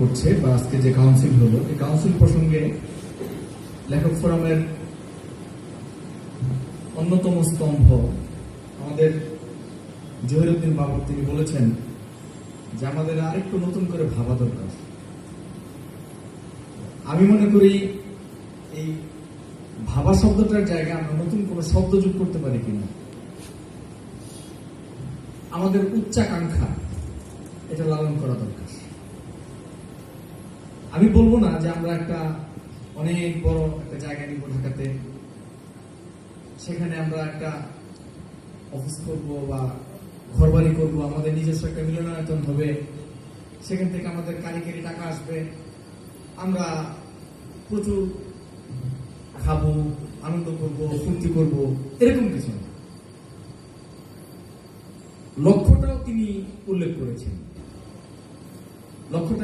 করছে বা আজকে যে কাউন্সিল হলো, এই কাউন্সিল প্রসঙ্গে লেখক ফোরামের অন্যতম স্তম্ভ আমাদের জহিরুদ্দিন বাবর তিনি বলেছেন যে আমাদের আরেকটু নতুন করে ভাবা দরকার। আমি মনে করি এই ভাবা শব্দটার জায়গায় আমরা নতুন কোনো শব্দ যোগ করতে পারি কিনা। আমাদের উচ্চাকাঙ্ক্ষা, এটা লালন করা দরকার। আমি বলব না যে আমরা একটা অনেক বড় একটা জায়গা নিব ঢাকাতে। সেখানে আমরা একটা অফিস করব বা ঘরবাড়ি করব, আমাদের নিজস্ব একটা মিলনায়তন হবে। সেখান থেকে আমাদের কারিগরি টাকা আসবে। আমরা প্রচুর খাব, আনন্দ করব, ফুর্তি করব, এরকম কিছু লক্ষ্যটাও তিনি উল্লেখ করেছেন। লক্ষ্যটা